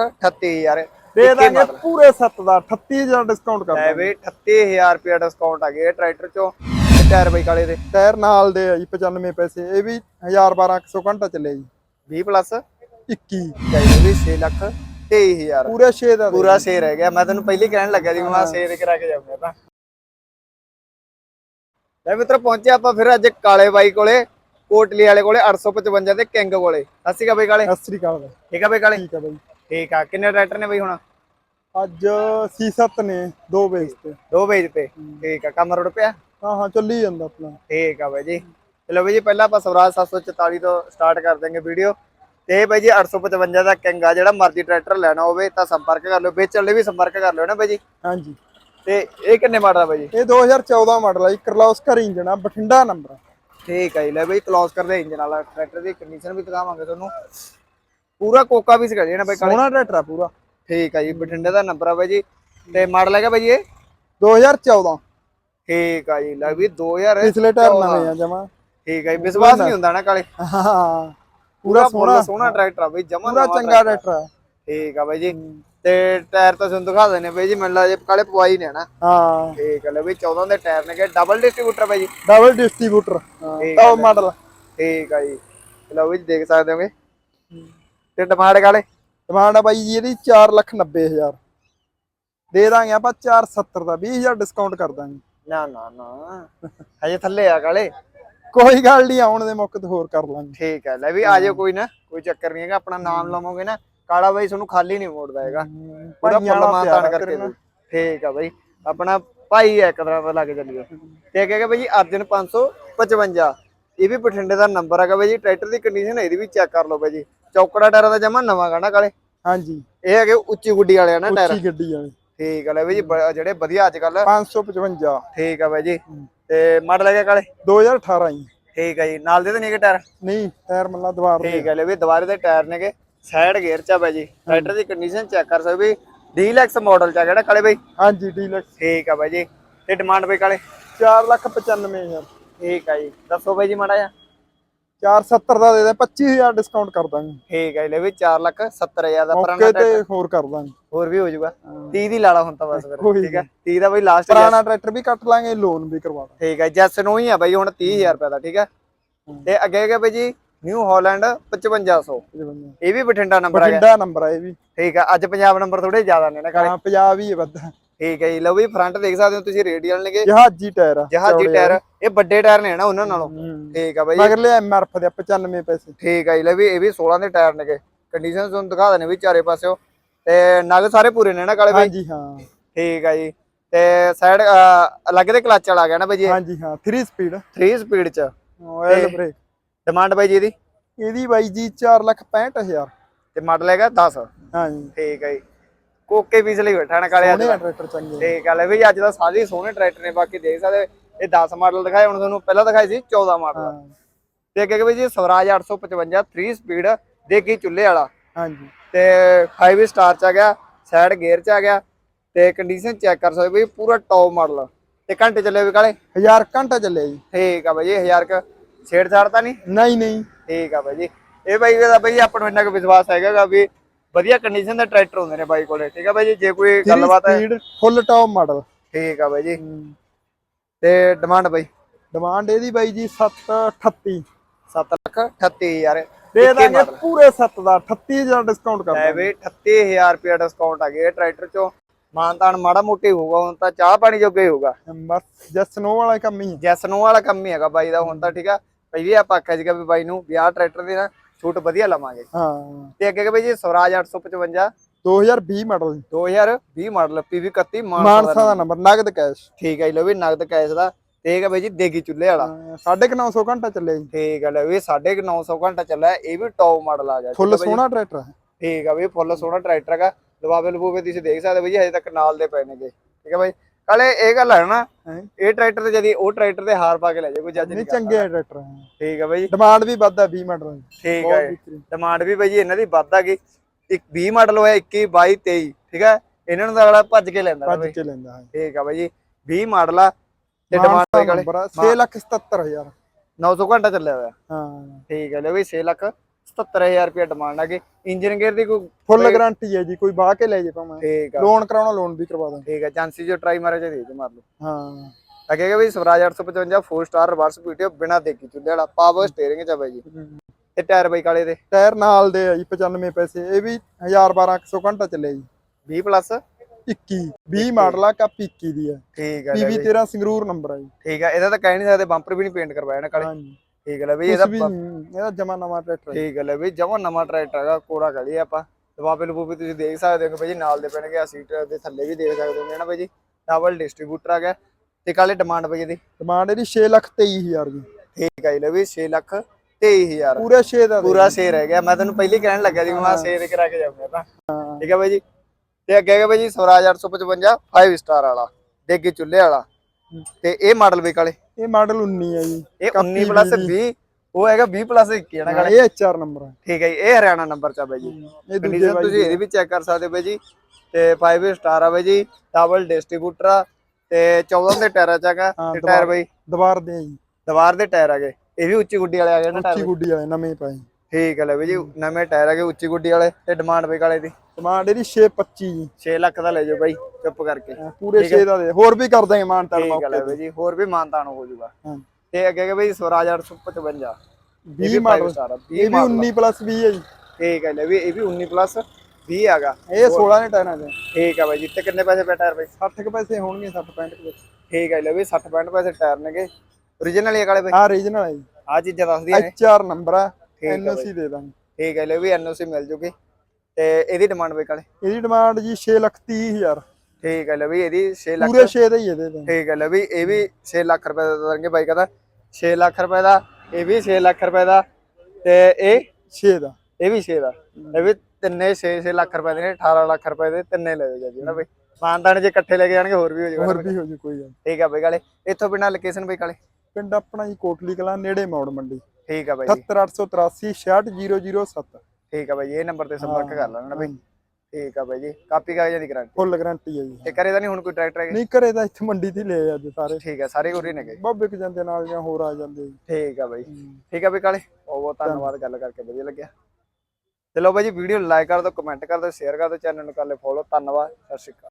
38000 ਦੇ ਇੱਕੀ ਦਾਂਗੇ model। ਪੂਰੇ 7 ਦਾ 38000 ਡਿਸਕਾਊਂਟ ਕਰ ਲੈ ਦਾਂਗੇ। ਬਈ 38000 ਰੁਪਏ ਡਿਸਕਾਊਂਟ ਆ ਗਿਆ ਟਰੈਕਟਰ ਚੋਂ ਤੇ ਟਾਇਰ ਬਈ ਕਾਲੇ ਦੇ। ਟਾਇਰ ਨਾਲ ਦੇ ਆ ਜੀ 95 ਪੈਸੇ ਇਹ ਵੀ 1000 1200 ਘੰਟਾ ਚੱਲੇ ਜੀ। 20 ਪਲੱਸ 21 ਚਾਹੀਦੇ ਵੀ 6 ਲੱਖ 23000 ਪੂਰੇ 6 ਦਾ ਦੇ। ਪੂਰਾ ਸੇ ਰਹਿ ਗਿਆ। ਮੈਂ ਤੈਨੂੰ ਪਹਿਲੀ ਕਹਿਣ ਲੱਗਾ ਸੀ ਮੈਂ ਸੇ ਦੇ ਕਰਾ ਕੇ ਜਾਊਂਗਾ ਤਾਂ। ਲੈ ਮਿੱਤਰ ਪਹੁੰਚੇ ਆਪਾਂ ਫਿਰ ਅੱਜ ਕਾਲੇ ਬਾਈ ਕੋਲੇ ਕੋਟਲੀ ਵਾਲੇ ਕੋਲੇ 855 ਤੇ ਕਿੰਗ ਕੋਲੇ। ਸਤਿ ਸ਼੍ਰੀ ਅਕਾਲ ਬਈ ਕਾਲੇ। ਸਤਿ ਸ੍ਰੀ ਅਕਾਲ। ਠੀਕ ਆ ਬਈ ਕਾਲੇ? ਠੀਕ ਆ ਬਾਈ। ਠੀਕ ਆ ਕਿੰਨੇ ਟਰੈਕਟਰ ਨੇ ਬਈ ਹੁਣ? ਅੱਜ C7 ਨੇ ਦੋ ਬੇਸ ਤੇ। ਦੋ ਵੇਜ ਤੇ। ਠੀਕ ਆ ਕੰਮ ਰੁੜ ਪਿਆ? ਹਾਂ ਹਾਂ ਚੱਲੀ ਜਾਂਦਾ ਆਪਣਾ। ਠੀਕ ਆ ਬਾਈ ਜੀ। ਚਲੋ ਬਾਈ ਜੀ ਪਹਿਲਾਂ ਆਪਾਂ ਸਵਰਾਜ 744 ਤੋਂ ਸਟਾਰਟ ਕਰ ਦਾਂਗੇ ਵੀਡੀਓ ਤੇ ਬਾਈ ਜੀ 855 ਦਾ ਕਿੰਗ ਆ ਜਿਹੜਾ ਮਰਜ਼ੀ ਟਰੈਕਟਰ ਲੈਣਾ ਹੋਵੇ ਤਾਂ ਸੰਪਰਕ ਕਰ ਲਿਓ। ਵੇਚਣ ਲਈ ਵੀ ਸੰਪਰਕ ਕਰ ਲਿਓ ਨਾ ਬਾਈ ਜੀ? ਹਾਂਜੀ। ਤੇ ਇਹ ਕਿੰਨੇ ਮਾਡਲ ਆ ਬਾਈ ਜੀ? ਇਹ 2014 ਮਾਡਲ ਆ ਜੀ ਕਰਲੌਸਕਰ ਇੰਜਨ ਆ ਬਠਿੰਡਾ ਨੰਬਰ ਠੀਕ ਹੈ ਜੀ ਲੈ ਬਈ ਕਲੋਜ਼ ਕਰਦੇ ਇੰਜਨ ਵਾਲਾ। ਟਰੈਕਟਰ ਦੀ ਕੰਡੀਸ਼ਨ ਵੀ ਦਿਖਾਵਾਂਗੇ ਤੁਹਾਨੂੰ। ਪੂਰਾ ਕੋਕਾ ਵੀ ਸਿਖਾ ਨਾ ਬਈ ਕਾਲੇ ਸੋਹਣਾ ਟਰੈਕਟਰ ਆ ਪੂਰਾ। ਠੀਕ ਹੈ ਜੀ ਬਠਿੰਡੇ ਦਾ ਨੰਬਰ ਆ ਬਾਈ ਜੀ। ਤੇ ਮਾਡਲ ਹੈਗਾ ਬਾਈ ਇਹ? 2014 ਠੀਕ ਆ ਜੀ ਲੈ ਵੀ 2000 ਪਿਛਲੇ ਟਾਇਰ ਨਵੇਂ ਆ ਜਮਾ। ਠੀਕ ਹੈ ਜੀ ਵਿਸ਼ਵਾਸ ਨਹੀਂ ਹੁੰਦਾ ਨਾ ਕਾਲੇ। ਹਾਂ। ਪੂਰਾ ਸੋਹਣਾ। ਟਰੈਕਟਰ ਆ ਬਈ ਜਮਾ ਪੂਰਾ ਚੰਗਾ ਟਰੈਕਟਰ ਆ। ਠੀਕ ਆ ਬਾਈ ਜੀ ਤੇ ਟਾਇਰ ਤਾਂ ਤੁਹਾਨੂੰ ਦਿਖਾ ਦਿੰਨੇ ਬਾਈ ਜੀ ਮੈਨੂੰ ਲੱਗਦਾ ਜੇ ਕਾਲੇ ਪਵਾਈ ਨੇ ਨਾ ਹਾਂ। ਠੀਕ ਹੈ ਲੈ ਬਈ 14 ਦੇ ਟਾਇਰ ਨੇ ਕਿ ਡਬਲ ਡਿਸਟ੍ਰੀਬਿਊਟਰ ਬਾਈ ਜੀ। ਡਬਲ ਡਿਸਟ੍ਰੀਬਿਊਟਰ ਆ ਟੌਪ ਮਾਡਲ ਠੀਕ ਆ ਜੀ। ਲਓ ਵੀ ਦੇਖ ਸਕਦੇ ਹੋਗੇ ਤੇ ਡਿਮਾਂਡ ਕਾਲੇ ਡਿਮਾਂਡ ਆ ਬਾਈ ਜੀ ਇਹਦੀ 490000 ਦੇ ਦਾਂਗੇ ਆਪਾਂ 470 ਦਾ 20000 ਡਿਸਕਾਊਂਟ ਕਰ ਦਾਂਗੇ। ਨਾ ਨਾ ਨਾ। ਹਜੇ ਥੱਲੇ ਆ ਕਾਲੇ। ਕੋਈ ਗੱਲ ਨਹੀਂ ਆਉਣ ਦੇ ਮੌਕੇ ਤੇ ਹੋਰ ਕਰ ਲਾਂਗੇ। ਠੀਕ ਹੈ ਲੈ ਵੀ ਆ ਜਾਓ ਕੋਈ ਨਾ ਕੋਈ ਚੱਕਰ ਨਹੀਂ ਹੈਗਾ ਆਪਣਾ ਨਾਮ ਲਵਾਂਗੇ ਨਾ ਕਾਲਾ ਬਾਈ ਤੁਹਾਨੂੰ ਖਾਲੀ ਨਹੀਂ ਮੋੜਦਾ ਹੈਗਾ। ਪੂਰਾ ਫੁੱਲ ਪਿਆਰ ਕਰਕੇ। ਠੀਕ ਆ ਬਾਈ ਆਪਣਾ ਭਾਈ ਹੈ ਇੱਕ ਤਰ੍ਹਾਂ ਦਾ ਲੱਗ ਚੱਲਿਓ ਤੇ ਕਹੇਗਾ ਬਾਈ ਜੀ ਅਰਜਨ 555 ਇਹ ਵੀ ਬਠਿੰਡੇ ਦਾ ਨੰਬਰ ਹੈਗਾ ਬਾਈ ਜੀ ਟਰੈਕਟਰ ਦੀ ਕੰਡੀਸ਼ਨ ਇਹਦੀ ਵੀ ਚੈੱਕ ਕਰ ਲਓ ਬਾਈ ਜੀ। ਚੌਕੜਾ ਟਾਇਰਾਂ ਦਾ ਜਮਾ ਨਵਾਂ ਗਾਣਾ ਕਾਲੇ। ਹਾਂਜੀ। ਇਹ ਹੈਗੇ ਉੱਚੀ ਗੁੱਡੀ ਵਾਲੇ ਨਾ ਟਾਇਰ। ਉੱਚੀ ਗੱਡੀ ਵਾਲੇ। ਠੀਕ ਆ ਲੈ ਬਾਈ ਜੀ ਬ- ਜਿਹੜੇ ਵਧੀਆ ਅੱਜ ਕੱਲ 555 ਠੀਕ ਆ ਬਾਈ ਜੀ। ਤੇ ਮਾਡਲ ਹੈਗਾ ਕਾਲੇ? 2018 ਜੀ। ਠੀਕ ਆ ਜੀ। ਨਾਲ ਦੇ ਤਾਂ ਨਹੀਂ ਹੈਗੇ ਟਾਇਰ? ਨਹੀਂ ਟਾਇਰ ਮੱਲਾ ਦਵਾਰ ਦੇ। ਠੀਕ ਹੈ ਲੈ ਵੀ ਦੁਬਾਰੇ ਦੇ ਟਾਇਰ ਨੇਗੇ ਸਾਈਡ ਗੇਅਰ ਚ ਆ ਬਾਈ ਜੀ। ਟਰੈਕਟਰ ਦੀ ਕੰਡੀਸ਼ਨ ਚੈੱਕ ਕਰ ਸਕਦੇ ਵੀ ਡੀਲੈਕਸ ਮਾਡਲ ਚ ਆ ਕਾਲੇ ਬਾਈ। ਹਾਂਜੀ ਡੀਲਕਸ। ਠੀਕ ਆ ਬਾਈ ਜੀ। ਤੇ ਡਿਮਾਂਡ ਬਾਈ ਕਾਲੇ? 495000 ਠੀਕ ਆ ਜੀ। ਦੱਸੋ ਬਾਈ ਜੀ ਮਾੜਾ ਜਿਹਾ। 470 ਦਾ ਦੇ ਦੇ 25000 ਡਿਸਕਾਊਂਟ ਕਰ ਦਾਂਗੇ। ਠੀਕ ਹੈ ਲੈ ਵੀ 4 ਲੱਖ 70000 ਦਾ ਪੁਰਾਣਾ ਟਰੈਕਟਰ। ਤੇ ਹੋਰ ਕਰ ਦਾਂਗੇ। ਹੋਰ ਵੀ ਹੋ ਜਾਊਗਾ। 30 ਦੀ ਲਾਲਾ ਹੁਣ ਤਾਂ ਬਸ ਫਿਰ ਠੀਕ ਹੈ। 30 ਦਾ ਬਾਈ ਲਾਸਟ ਪੁਰਾਣਾ ਟਰੈਕਟਰ ਵੀ ਕੱਟ ਲਾਂਗੇ ਲੋਨ ਵੀ ਕਰਵਾ ਦਾਂਗੇ। ਠੀਕ ਹੈ ਜੈਸ ਨੂੰ ਹੀ ਆ ਬਾਈ ਹੁਣ 30000 ਰੁਪਏ ਦਾ ਠੀਕ ਹੈ। ਤੇ ਅੱਗੇ ਹੈਗਾ ਬਾਈ ਜੀ ਨਿਊ ਹਾਲੈਂਡ 5500 ਇਹ ਵੀ ਬਠਿੰਡਾ ਨੰਬਰ ਹੈਗਾ ਬਠਿੰਡਾ ਨੰਬਰ ਆ ਇਹ ਵੀ। ਠੀਕ ਹੈ ਅੱਜ ਪੰਜਾਬ ਨੰਬਰ ਥੋੜੇ ਜ਼ਿਆਦਾ ਨੇ ਨਾ ਕਾਲੇ ਹਾਂ ਪੰਜਾਬ ਹੀ ਹੈ ਵੱਧਾ। ਠੀਕ ਹੈ ਜੀ। ਲਓ ਵੀ ਫਰੰਟ ਦੇਖ ਸਕਦੇ ਹੋ ਤੁਸੀਂ ਰੇਡੀਅਲ ਨੇਗੇ। ਜਹਾਜੀ ਟਾਇਰ ਆ ਜਹਾਜੀ ਟਾਇਰ। ਇਹ ਵੱਡੇ ਟਾਇਰ ਨੇ ਨਾ ਉਹਨਾਂ ਨਾਲੋਂ। ਠੀਕ ਆ ਬਾਈ। ਮਗਰਲੇ ਐਮਆਰਐਫ ਦੇ 95 ਪੈਸੇ। ਠੀਕ ਆ ਜੀ। ਲੈ ਵੀ ਇਹ ਵੀ 16 ਦੇ ਟਾਇਰ ਨੇਗੇ। ਕੰਡੀਸ਼ਨ ਤੁਹਾਨੂੰ ਦਿਖਾ ਦਨੇ ਵੀ ਚਾਰੇ ਪਾਸਿਓ। ਤੇ ਨਗ ਸਾਰੇ ਪੂਰੇ ਨੇ ਨਾ ਕਾਲੇ ਬਾਈ? ਹਾਂਜੀ ਹਾਂ। ਠੀਕ ਆ ਜੀ। ਤੇ ਸਾਈਡ ਅਲੱਗ ਦੇ ਕਲਚ ਵਾਲਾ ਗਿਆ ਨਾ ਬਾਈ ਜੀ ਹਾਂਜੀ ਹਾਂ। 3 ਸਪੀਡ 3 ਸਪੀਡ ਚ। ਆਇਲ ਬ੍ਰੇਕ ਡਿਮਾਂਡ ਬਾਈ ਜੀ ਇਹਦੀ? ਇਹਦੀ ਬਾਈ ਜੀ 465000 ਤੇ ਮਾਡਲ ਹੈਗਾ 10 ਹਾਂਜੀ। ਠੀਕ ਆ ਜੀ। ਕੋਕੇ ਪੀਸ ਲਈ ਬੈਠਾ ਨਾ ਕਾਲੇ ਅੱਜ ਸੋਹਣੇ ਟਰੈਕਟਰ ਚੰਗੇ। ਠੀਕ ਆ ਲੈ ਵੀ ਅੱਜ ਦਾ ਸਾਰੇ ਹੀ ਸੋਹਣੇ ਟਰੈਕਟਰ ਨੇ ਬਾਕੀ ਦੇਖ ਸਕਦੇ ਇਹ 10 ਮਾਡਲ ਦਿਖਾਏ ਹੁਣ ਤੁਹਾਨੂੰ ਪਹਿਲਾਂ ਦਿਖਾਈ ਸੀ 14 ਮਾਡਲ। ਹਾਂ। ਤੇ ਅੱਗੇ ਬਾਈ ਜੀ ਸਵਰਾਜ 855 3 ਸਪੀਡ ਦੇਗੀ ਚੁੱਲ੍ਹੇ ਵਾਲਾ। ਹਾਂਜੀ। ਤੇ 5 ਸਟਾਰ ਚ ਆ ਗਿਆ ਸਾਈਡ ਗੇਅਰ ਚ ਆ ਗਿਆ ਤੇ ਕੰਡੀਸ਼ਨ ਚੈੱਕ ਕਰ ਸਕਦੇ ਵੀ ਪੂਰਾ ਟੌਪ ਮਾਡਲ ਤੇ ਘੰਟੇ ਚੱਲੇ ਵੀ ਕਾਲੇ? 1000 ਘੰਟਾ ਚੱਲਿਆ ਜੀ। ਠੀਕ ਆ ਬਾਈ 1000 ਕ ਛੇੜ ਛਾੜ ਤਾਂ ਨਹੀਂ? ਨਹੀਂ ਨਹੀਂ। ਠੀਕ ਆ ਬਾਈ ਜੀ। ਇਹ ਬਾਈ ਦਾ ਬਾਈ ਆਪਾਂ ਨੂੰ ਇੰਨਾ ਕੁ ਵਿਸ਼ਵਾਸ ਹੈਗਾ ਵੀ ਵਧੀਆ ਕੰਡੀਸ਼ਨ ਦੇ ਟਰੈਕਟਰ ਹੁੰਦੇ ਨੇ ਬਾਈ ਕੋਲੇ ਠੀਕ ਆ ਬਾਈ ਜੀ? ਜੇ ਕੋਈ ਗੱਲਬਾਤ ਹੈ ਸਪੀਡ ਫੁੱਲ ਟੌਪ ਮਾਡਲ ਠੀਕ ਆ ਬਾਈ ਜੀ। ਤੇ ਡਿਮਾਂਡ ਬਾਈ? ਡਿਮਾਂਡ ਇਹਦੀ ਬਾਈ ਜੀ 738 7 ਲੱਖ 38000 ਦੇ ਦਾਂਗੇ ਪੂਰੇ 7 ਦਾ 38000 ਡਿਸਕਾਊਂਟ ਕਰ ਦਾਂਗੇ ਬਈ 38000 ਰੁਪਏ ਡਿਸਕਾਊਂਟ ਆ ਗਿਆ ਟਰੈਕਟਰ ਚੋਂ। ਮਾਨਤਾਨ ਮਾੜਾ ਮੋਟੀ ਹੋਊਗਾ ਹੁਣ ਤਾਂ ਚਾਹ ਪਾਣੀ ਜੋਗਾ ਹੀ ਹੋਊਗਾ। ਬਸ ਜਸ ਨੋ ਵਾਲਾ ਕੰਮ ਹੀ ਹੈ। ਜੈਸਨੋ ਵਾਲਾ ਕੰਮ ਹੀ ਹੈਗਾ ਬਾਈ ਦਾ ਹੁਣ ਤਾਂ ਠੀਕ ਆ। ਪਹਿਲੀ ਆਪਾਂ ਆਖਿਆ ਸੀਗਾ ਵੀ ਬਾਈ ਨੂੰ ਵਿਆਹ ਟਰੈਕਟਰ ਦੇ ਨਾ ਛੂਟ ਵਧੀਆ ਲਵਾਂਗੇ। ਹਾਂ। ਤੇ ਅੱਗੇ ਕਿ ਬਾਈ ਜੀ ਸਵਰਾਜ 855 2020 ਮਾਡਲ 2020 ਮਾਡਲ 31 ਮਾਨਸਾ ਦਾ ਨੰਬਰ ਨਗਦ ਕੈਸ਼ ਠੀਕ ਹੈ ਜੀ ਲੋ ਵੀ ਨਗਦ ਕੈਸ਼ ਦਾ। ਤੇ ਇਹ ਹੈ ਬਾਈ ਜੀ ਦੇਗੀ ਚੁੱਲ੍ਹੇ ਵਾਲਾ। 950 ਘੰਟਾ ਚੱਲਿਆ ਜੀ। ਠੀਕ ਹੈ ਲੋ ਵੀ 950 ਘੰਟਾ ਚੱਲਿਆ। ਇਹ ਵੀ ਟੌਪ ਮਾਡਲ ਆ ਗਿਆ। ਫੁੱਲ ਸੋਹਣਾ ਟਰੈਕਟਰ ਹੈ। ਠੀਕ ਆ ਬਈ ਫੁੱਲ ਸੋਹਣਾ ਟਰੈਕਟਰ ਹੈਗਾ। ਲਵਾਵੇ ਲਵੂਵੇ ਤੁਸੀਂ ਦੇਖ ਸਕਦੇ ਬਈ ਹਜੇ ਤੱਕ ਨਾਲ ਦੇ ਪਏ ਨੇਗੇ। ਠੀਕ ਹੈ ਬਾਈ। ਕਾਲੇ ਇਹ ਗੱਲ ਹੈ ਨਾ ਹੈਂ? ਇਹ ਟਰੈਕਟਰ ਤੇ ਜਦੀ ਉਹ ਟਰੈਕਟਰ ਤੇ ਹਾਰ ਪਾ ਕੇ ਲੈ ਜਾਏ ਕੋਈ ਜੱਜ ਨਹੀਂ ਨਹੀਂ ਚੰਗੇ ਟਰੈਕਟਰ ਹੈ ਠੀਕ ਹੈ ਬਾਈ ਡਿਮਾਂਡ ਵੀ ਵੱਧਦਾ 20 ਮਾਡਲ ਠੀਕ ਬਹੁਤ ਹੈ। ਡਿਮਾਂਡ ਵੀ ਬਾਈ ਜੀ ਇਹਨਾਂ ਦੀ ਵੱਧ ਆ ਗਈ। ਇੱਕ 20 ਮਾਡਲ ਹੋਇਆ 21 22 23 ਠੀਕ ਹੈ ਇਹਨਾਂ ਨੂੰ ਤਾਂ ਅਗਲਾ ਭੱਜ ਕੇ ਲੈਂਦਾ ਭੱਜ ਬਾਈ। ਕੇ ਲੈਂਦਾ ਹੈ ਠੀਕ ਆ ਬਾਈ ਜੀ। 20 ਮਾਡਲ ਆ ਤੇ ਡਿਮਾਂਡ ਬਾਈ ਕਾਲੇ ਨੰਬਰ 677000 900 ਘੰਟਾ ਚੱਲਿਆ ਹੋਇਆ। ਹਾਂ। ਠੀਕ ਹੈ ਲੈ ਬਈ 6 ਲੱਖ। 77000 ਰੁਪਏ ਡਿਮਾਂਡ ਹੈਗੀ ਇੰਜਨ ਗੇਅਰ ਦੀ ਕੋਈ ਫੁੱਲ ਗਾਰੰਟੀ ਹੈ ਜੀ ਕੋਈ ਬਾਹ ਕੇ ਲੈ ਜੇ ਭਾਵੇਂ। ਠੀਕ ਆ। ਲੋਨ ਕਰਾਉਣਾ ਲੋਨ ਵੀ ਕਰਵਾ ਦਾਂਗੇ। ਠੀਕ ਆ ਏਜੰਸੀ ਜੋ ਟਰਾਈ ਮਾਰੇ ਜੇ ਦੇ ਦੇ ਮਾਰ ਲਓ। ਹਾਂ। ਲੱਗੇਗਾ ਵੀ ਸਵਰਾਜ 855 4 ਸਟਾਰ ਰਿਵਰਸ ਪੀਟੀਓ ਬਿਨਾ ਦੇਖੀ ਚੁੱਲੇ ਵਾਲਾ ਪਾਵਰ ਸਟੀਅਰਿੰਗ ਚ ਆ ਬਾਈ ਜੀ। ਤੇ ਟਾਇਰ ਬਾਈ ਕਾਲੇ ਦੇ। ਟਾਇਰ ਨਾਲ ਦੇ ਆ ਜੀ 95 ਪੈਸੇ। ਇਹ ਵੀ 1000 1200 ਘੰਟਾ ਚੱਲਿਆ ਜੀ। 20 ਪਲੱਸ 21 20 ਮਾਡਲ ਆ ਕੱਪ 21 ਦੀ ਹੈ ਠੀਕ ਆ ਪੀਵੀ ਬਈ, 13 ਸੰਗਰੂਰ ਨੰਬਰ ਆ ਜੀ। ਠੀਕ ਆ ਇਹਦਾ ਤਾਂ ਕਹਿ ਨਹੀਂ ਸਕਦੇ ਬੰਪਰ ਵੀ ਨਹੀਂ ਪੇਂਟ ਕਰਵਾਇਆ ਨਾ ਕਾਲੇ। ਹਾਂਜੀ। ਠੀਕ ਲੈ ਬਈ ਕੁਛ ਇਹਦਾ ਵੀ ਨਹੀਂ, ਇਹਦਾ ਜਮਾ ਨਵਾਂ ਟਰੈਕਟਰ ਹੈ। ਠੀਕ ਹੈ ਲੈ ਬਈ ਜਮਾ ਨਵਾਂ ਟਰੈਕਟਰ ਹੈਗਾ ਕੋੜਾ ਖੜੀ ਆਪਾਂ। ਦਬਾਬੇ ਲਬੂਬੇ ਤੁਸੀਂ ਦੇਖ ਸਕਦੇ ਹੋ ਕਿ ਬਈ ਨਾਲ ਦੇ ਪੈਣਗੇ ਆ ਸੀਟ ਦੇ ਥੱਲੇ ਵੀ ਦੇਖ ਸਕਦੇ ਹੋ ਨਾ ਬਈ ਜੀ। ਡਬਲ ਡਿਸਟ੍ਰੀਬਿਊਟਰ ਹੈਗਾ। ਤੇ ਕਾਲੇ ਡਿਮਾਂਡ ਬਈ ਇਹਦੀ? ਡਿਮਾਂਡ ਇਹਦੀ 6 ਲੱਖ 23000 ਜੀ ਠੀਕ ਹੈ ਜੀ ਲੈ ਬਈ 6 ਲੱਖ 23000 ਪੂਰੇ 6 ਦਾ ਦੇ। ਪੂਰਾ ਸ਼ੇਰ ਰਹਿ ਗਿਆ। ਮੈਂ ਤੈਨੂੰ ਪਹਿਲੀ ਕਹਿਣ ਲੱਗਾ ਸੀ ਕਿ ਮੈਂ ਸ਼ੇਰ ਕਰਾ ਕੇ ਜਾਊਂਗਾ ਤਾਂ। ਠੀਕ ਹੈ ਬਈ ਜੀ। ਤੇ ਅੱਗੇ ਹੈਗਾ ਬਈ ਜੀ ਸਵਰਾਜ 855 5 ਸਟਾਰ ਵਾਲਾ ਦੇਗੀ ਚੁੱਲ੍ਹੇ ਵਾਲਾ। ਤੇ ਇਹ ਮਾਡਲ ਵੀ ਕਾਲੇ। ਇਹ ਮਾਡਲ 19 ਹੈ ਜੀ ਇਹ ਕਾਪੀ 19 ਪਲੱਸ ਵੀ 20 ਉਹ ਹੈਗਾ 20 ਪਲੱਸ 21 ਹੈ ਨਾ ਕਾਲੇ ਇਹ ਐਚਆਰ ਨੰਬਰ ਹੈ ਠੀਕ ਹੈ ਜੀ ਇਹ ਹਰਿਆਣਾ ਨੰਬਰ ਚ ਆ ਬਈ ਜੀ। ਇਹ ਦੂਜੇ ਤੁਸੀਂ ਇਹਦੀ ਵੀ ਚੈੱਕ ਕਰ ਸਕਦੇ ਹੋ ਬਾਈ ਜੀ। ਤੇ 5 ਸਟਾਰ ਆ ਬਾਈ ਜੀ ਡਬਲ ਡਿਸਟ੍ਰੀਬਿਊਟਰ ਆ ਤੇ 14 ਦੇ ਟਾਇਰਾਂ ਚ ਹੈਗਾ ਤੇ। ਟਾਇਰ ਬਾਈ। ਦਵਾਰ ਦੇ ਆ ਜੀ। ਦੀਵਾਰ ਦੇ ਟਾਇਰ ਹੈਗੇ ਇਹ ਵੀ ਉੱਚੀ ਗੁੱਡੀ ਵਾਲੇ ਆ ਗਏ ਨਾ ਉੱਚੀ ਟਾਇਰ ਗੁੱਡੀ ਵਾਲੇ ਨਵੇਂ ਪਾਏ। ਠੀਕ ਹੈ ਲੈ ਬਾਈ ਜੀ ਨਵੇਂ ਟਾਇਰ ਹੈਗੇ ਉੱਚੀ ਗੁੱਡੀ ਵਾਲੇ ਤੇ ਡਿਮਾਂਡ ਬਾਈ ਕਾਲੇ ਦੀ। ਡਿਮਾਂਡ ਇਹਦੀ 625 ਜੀ। 6 ਲੱਖ ਦਾ ਲੈ ਜਾਓ ਬਾਈ ਚੁੱਪ ਕਰਕੇ। ਹਾਂ, ਪੂਰੇ 6 ਦਾ ਦੇ। ਹੋਰ ਵੀ ਕਰ ਦਾਂਗੇ ਮਾਨ ਤਾਨ ਠੀਕ ਹੈ ਮੌਕੇ ਲੈ ਜੀ ਹੋਰ ਵੀ ਮਾਨਤਾਨ ਹੋ ਜਾਊਗਾ। ਹਾਂ। ਤੇ ਅੱਗੇ ਹੈਗੇ ਬਾਈ ਸਵਰਾਜ 855 ਇਹ 20 ਵੀ ਮਾਡਲ ਇਹ 20 ਵੀ 19 ਪਲੱਸ 20 ਹੈ ਜੀ। ਠੀਕ ਹੈ ਲੈ ਵੀ ਇਹ ਵੀ 19 ਪਲੱਸ 20 ਹੈਗਾ। ਇਹ 16 ਨੇ ਟਾਇਰਾਂ ਦੇ। ਠੀਕ ਹੈ ਬਾਈ ਜੀ ਤੇ ਕਿੰਨੇ ਪੈਸੇ ਪੈ ਟਾਇਰ ਬਾਈ? 60 ਕੁ ਪੈਸੇ ਹੋਣਗੇ 60 65 ਕੁ ਪੈਸੇ। ਠੀਕ ਹੈ ਲੈ ਵੀ 60 65 ਪੈਸੇ ਟਾਇਰ ਨੇਗੇ। Origignal ਹੀ ਕਾਲੇ ਬਾਈ? ਆ ਰੀਜਨਲ ਹੈ ਜੀ। ਆ ਚੀਜ਼ਾਂ ਦੱਸਦੀਆਂ ਨੇ। ਐਚਆਰ ਨੰਬਰ ਆ। ਠੀਕ ਹੈ ਐਨਓਸੀ ਦੇ ਦਾਂਗੇ। ਠੀਕ ਹੈ ਲੈ ਵੀ ਐਨਓਸੀ ਮਿਲ ਜੂਗੀ। ਤੇ ਇਹਦੀ ਡਿਮਾਂਡ ਬਈ ਕਾਲੇ? ਇਹਦੀ ਡਿਮਾਂਡ ਜੀ 6 ਲੱਖ 30 ਹਜ਼ਾਰ। ਠੀਕ ਹੈ ਲੈ ਵੀ ਇਹਦੀ 6 ਲੱਖ ਪੂਰੇ 6 ਦਾ ਹੀ ਇਹਦੇ ਦੇ ਠੀਕ ਹੈ ਲੈ ਵੀ ਇਹ ਵੀ 6 ਲੱਖ ਰੁਪਏ ਦਾ ਦੇਣਗੇ ਬਾਈ ਕਹਿੰਦਾ। 6 ਲੱਖ ਰੁਪਏ ਦਾ ਇਹ ਵੀ 6 ਲੱਖ ਰੁਪਏ ਦਾ ਤੇ ਇਹ? 6 ਦਾ। ਇਹ ਵੀ 6 ਦਾ। ਇਹ ਵੀ ਤਿੰਨੇ 6 6 ਲੱਖ ਰੁਪਏ ਦੇ ਨੇ 18 ਲੱਖ ਰੁਪਏ ਦੇ ਤਿੰਨੇ ਲੈ ਜਾਓ ਜੀ ਨਾ ਬਈ? ਮਾਨਦਾਨ ਜੇ ਇਕੱਠੇ ਲੈ ਕੇ ਜਾਣਗੇ ਹੋਰ ਵੀ ਹੋ ਜਾਊਗਾ ਹੋਰ ਵੀ ਹੋ ਜੀ ਕੋਈ ਗੱਲ ਠੀਕ ਹੈ ਬਈ ਕਾਲੇ ਇੱਥੋਂ ਬਿਨਾ ਲੋਕੇਸ਼ਨ ਬਈ ਕਾਲੇ? ਪਿੰਡ ਆਪਣਾ ਜੀ ਕੋਟਲੀ ਕਲਾਂ ਨੇੜੇ ਮੌੜ ਮੰਡੀ। ਠੀਕ ਹੈ ਬਾਈ ਜੀ। 78883 66007 ਠੀਕ ਹੈ ਬਾਈ ਇਹ ਨੰਬਰ ਤੇ ਸੰਪਰਕ ਕਰ ਲੈਣਾ ਨਾ ਬਈ ਠੀਕ ਹੈ ਬਾਈ ਜੀ ਕਾਪੀ ਕਾਗਜ਼ਾਂ ਦੀ ਗਾਰੰਟੀ ਫੁੱਲ ਗਾਰੰਟੀ ਹੈ ਜੀ। ਤੇ ਕਰੇ ਤਾਂ ਨਹੀਂ ਹੁਣ ਕੋਈ ਟਰੈਕਟਰ ਹੈਗੇ? ਨਹੀਂ ਘਰੇ ਤਾਂ ਇੱਥੇ ਮੰਡੀ ਤੇ ਲੈ ਅੱਜ ਸਾਰੇ। ਠੀਕ ਹੈ ਸਾਰੇ ਉਰੇ ਨੇਗੇ ਬਹੁਤ ਵਿਕ ਜਾਂਦੇ ਨਾਲ ਜਾਂ ਹੋਰ ਆ ਜਾਂਦੇ। ਠੀਕ ਆ ਬਾਈ। ਠੀਕ ਆ ਬਈ ਕਾਲੇ ਬਹੁਤ ਬਹੁਤ ਧੰਨਵਾਦ ਗੱਲ ਕਰਕੇ ਵਧੀਆ ਲੱਗਿਆ। ਚਲੋ ਬਾਈ ਜੀ ਵੀਡੀਓ ਲਾਈਕ ਕਰ ਦਿਓ ਕਮੈਂਟ ਕਰ ਦਿਓ ਸ਼ੇਅਰ ਕਰ ਦਿਓ ਚੈਨਲ ਨੂੰ ਕਰ ਲਿਓ ਫੋਲੋ ਧੰਨਵਾਦ ਸਤਿ ਸ਼੍ਰੀ ਅਕਾਲ।